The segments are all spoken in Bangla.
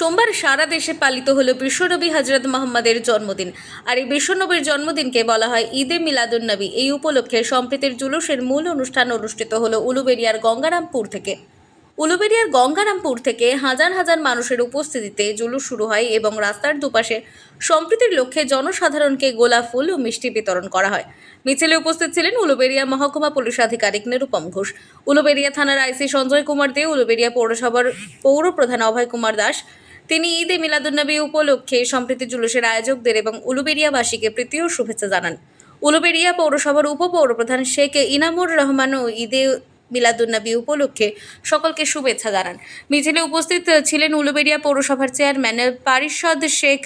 সোমবার সারা দেশে পালিত হলো বিশ্বনবী হজরত মোহাম্মদের জন্মদিন। আর এই বিশ্বনবীর জন্মদিনকে বলা হয় ঈদে মিলাদুন্নবী। এই উপলক্ষে সম্প্রীতির জুলুসের মূল অনুষ্ঠান অনুষ্ঠিত হলো উলুবেরিয়ার গঙ্গারামপুর থেকে। উলুবেরিয়ার গঙ্গারামপুর থেকে হাজার হাজার মানুষের উপস্থিতিতে জুলুস শুরু হয় এবং রাস্তার দুপাশে সম্প্রীতির লক্ষ্যে জনসাধারণকে গোলাপ ফুল ও মিষ্টি বিতরণ করা হয়। মিছিলে উপস্থিত ছিলেন উলুবেরিয়া মহকুমা পুলিশ আধিকারিক নিরুপম ঘোষ। উলুবেরিয়া থানার আইসি সঞ্জয় কুমার দে, উলুবেরিয়া পৌরসভার পৌর প্রধান অভয় কুমার দাস তিনি ঈদে মিলাদুন্নবী উপলক্ষে সম্প্রীতি জুলুসের আয়োজকদের এবং উলুবেরিয়াবাসীকে প্রীতি ও শুভেচ্ছা জানান। উলুবেরিয়া পৌরসভার উপপৌরপ্রধান শেখ ইনামুর রহমানও ঈদে মিলাদুন্নবী উপলক্ষে সকলকে শুভেচ্ছা জানান। মিছিলে উপস্থিত ছিলেন উলুবেরিয়া পৌরসভার চেয়ারম্যান পারিষদ শেখ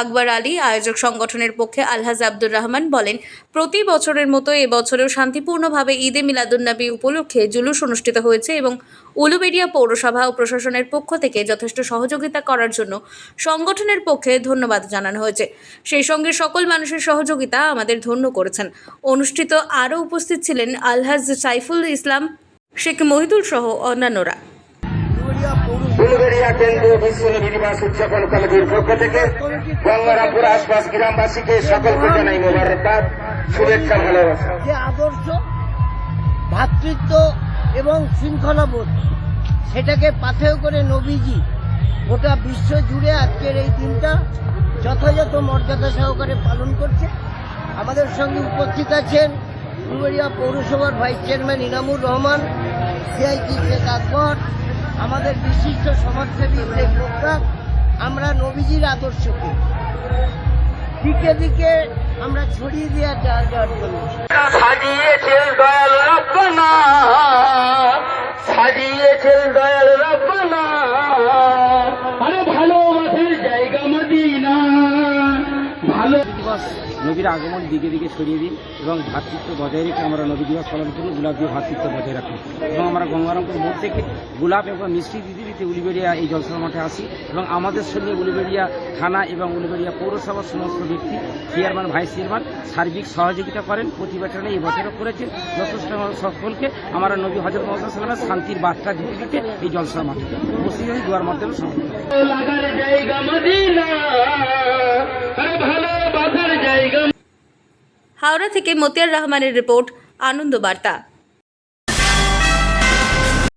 আকবর আলী আয়োজক সংগঠনের পক্ষে আলহাজ আব্দুর রহমান বলেন, প্রতি বছরের মতো এবছরেও শান্তিপূর্ণভাবে ঈদে মিলাদুন্নবী উপলক্ষে জুলুস অনুষ্ঠিত হয়েছে এবং উলুবেড়িয়া পৌরসভা ও প্রশাসনের পক্ষ থেকে যথেষ্ট সহযোগিতা করার জন্য সংগঠনের পক্ষে ধন্যবাদ জানানো হয়েছে। সেই সঙ্গে সকল মানুষের সহযোগিতা আমাদের ধন্য করেছেন। অনুষ্ঠিত আরও উপস্থিত ছিলেন আলহাজ সাইফুল ইসলাম, শেখ মহিদুল সহ অন্যান্যরা। ফুলবেড়িয়া কেন্দ্রীয় বিশ্বনবী নিবাস উদযাপন কমিটির পক্ষ থেকে গঙ্গারামপুর আশপাশ গ্রামবাসীকে সকলকে জানাই মোবারকবাদ, শুভেচ্ছা, ভালোবাসা। যে আদর্শ, ভ্রাতৃত্ব এবং শৃঙ্খলাবোধ, সেটাকে পাথেয় করে নবীজি গোটা বিশ্ব জুড়ে আজকের এই দিনটা যথাযথ মর্যাদা সহকারে পালন করছে। আমাদের সঙ্গে উপস্থিত আছেন উলুবেড়িয়া পৌরসভার vice chairman Inamur Rahman, CIT Sheikh Akbar আমাদের বিশিষ্ট সমাজসেবী শেখ মোক্তার আমরা নবীজির আদর্শকে দিকে দিকে আমরা ছড়িয়ে দেওয়ার যাওয়ার জন্য সাজিয়েছেন দয়াল রব্বানা সাজিয়েছেন দয়াল রব্বানা আরে ভালোবাসার জায়গা মদিনা ভালো নবীর আগমন দিকে দিকে ছড়িয়ে দিন এবং ভ্রাতৃত্ব বজায় রেখে আমরা নবী দিবস পালন করুন গোলাপ দিয়ে ভ্রাতৃত্ব বজায় রাখুন এবং আমরা গঙ্গারামপুর মোড় থেকে গোলাপ এবং মিষ্টি দিতে দিতে উলিবেড়িয়া এই জলসা মাঠে আসি এবং আমাদের সঙ্গে উলিবেড়িয়া থানা এবং উলিবেড়িয়া পৌরসভার সমস্ত ব্যক্তি চেয়ারম্যান ভাইস চেয়ারম্যান সার্বিক সহযোগিতা করেন। প্রতি বছরে এই বছরও করেছেন। যথেষ্ট সকলকে আমরা নবী হজরত মোহাম্মদ সাল্লামের শান্তির বার্তা দিতে দিতে এই জলসা মাঠে উপস্থিত হয়ে দুয়ার মাধ্যমে সমাপ্ত হাওড়া থেকে মতিয়ার রহমানের রিপোর্ট আনন্দ বার্তা।